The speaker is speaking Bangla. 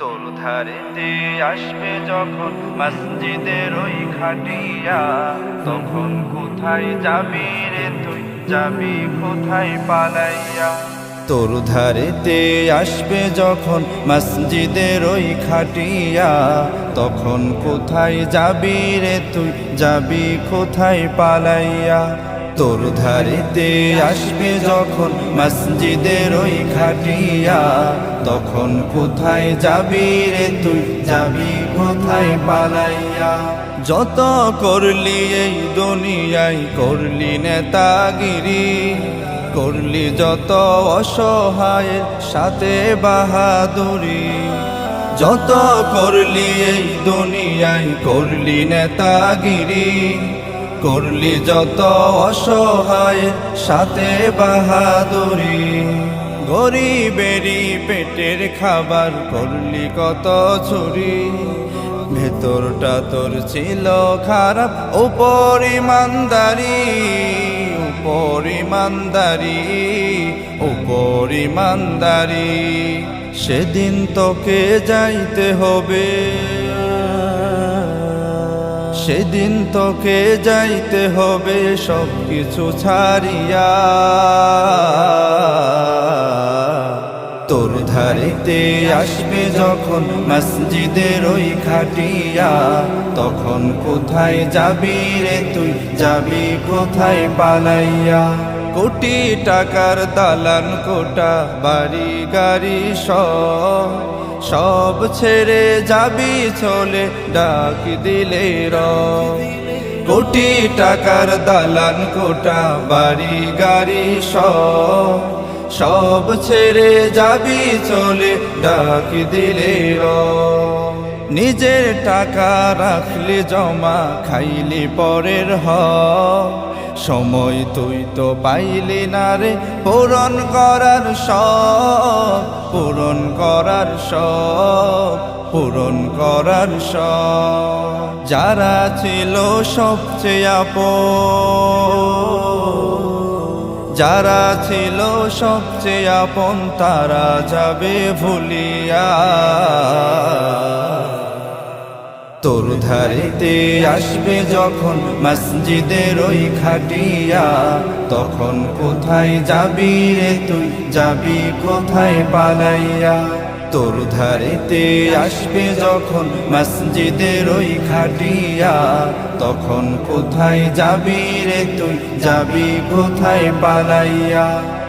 তোর ধারেতে আসবে যখন মসজিদের ওই খাটিয়া, তখন কোথায় যাবি রে তুই? যাবি কোথায় পালাইয়া? তোর ধারেতে আসবে যখন মসজিদের ওই খাটিয়া, তখন কোথায় যাবি রে তুই? যাবি কোথায় পালাইয়া? তোর ধারেতে আসবে যখন মসজিদের ওই খাটিয়া, তখন কোথায় যাবি রে তুই? যাবি কোথায় পালাইয়া? যত করলি এই দুনিয়ায়, করলি নেতাগিরি, করলি যত অসহায়ের সাথে বাহাদুরি। যত করলি এই দুনিয়ায়, করলি নেতাগিরি করলি যত অসহায়, সাথে বাহাদুরি। গরিবেরই পেটের খাবার করলি কত চুরি ভেতরটা তোর ছিল খারাপ, উপর ইমানদারি। উপর ইমানদারি উপর ইমানদারি। সেদিন তোকে যাইতে হবে। সেদিন তোকে যাইতে হবে সব কিছু ছাড়িয়া। তোর ধারেতে আসবে যখন মসজিদের ওই খাটিয়া, তখন কোথায় যাবি রে তুই? যাবি কোথায় পালাইয়া? কোটি টাকার দালান কোটা, বাড়ি, গাড়ি সব সব ছেড়ে যাবি চলে, ডাক দিলে র কোটি টাকার দালান কোটা, বাড়ি, গাড়ি সব সব ছেড়ে যাবি চলে, ডাক দিলে র নিজের টাকা রাখলে, জমা খাইলি পরের হ। সময় তুই তো পাইলি না রে, পূরণ করার সব পূরণ করার সব পূরণ করার সব যারা ছিল সবচেয়ে আপন, যারা ছিল সবচেয়ে আপন, তারা যাবে ভুলিয়া। তোর ধারেতে আসবে যখন মসজিদের ওই খাটিয়া, তখন কোথায় যাবি রে তুই? যাবি কোথায় পালাইয়া? তোর ধারেতে আসবে যখন মসজিদের ওই খাটিয়া, তখন কোথায় যাবি রে তুই? যাবি কোথায় পালাইয়া?